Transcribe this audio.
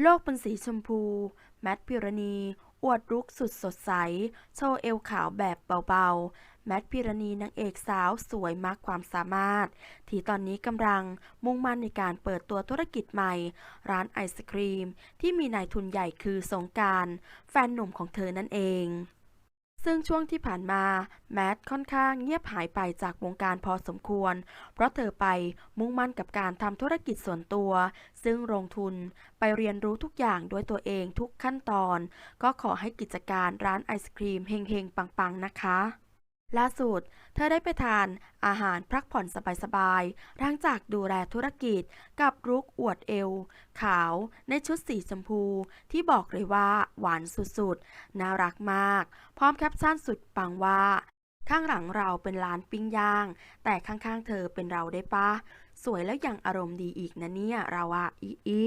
โลกเป็นสีชมพู แมทพิรณี อวดรุกสุดสดใส โชว์เอวขาวแบบเบาๆ แมทพิรณีนางเอกสาวสวยมากความสามารถ ที่ตอนนี้กำลังมุ่งมั่นในการเปิดตัวธุรกิจใหม่ ร้านไอศครีม ที่มีนายทุนใหญ่คือสงการ แฟนหนุ่มของเธอนั่นเอง ซึ่งช่วงที่ผ่านมาแมทค่อนข้างเงียบหายไปจากวงการพอสมควร เพราะเธอไปมุ่งมั่นกับการทำธุรกิจส่วนตัว ซึ่งลงทุนไปเรียนรู้ทุกอย่างด้วยตัวเองทุกขั้นตอน ก็ขอให้กิจการร้านไอศครีมเฮงๆ ปังๆ นะคะ ล่าสุด เธอได้ไปทานอาหารพักผ่อนสบายๆหลังจากดูแลธุรกิจกับรุกอวดเอว ขาวในชุดสีชมพู ที่บอกเลยว่าหวานสุดๆ น่ารักมาก พร้อมแคปชั่นสุดปังว่า ข้างหลังเราเป็นร้านปิ้งย่าง แต่ข้างๆเธอเป็นเราได้ปะสวยแล้วยังอารมณ์ดีอีกนะเนี่ยเราอะอีอี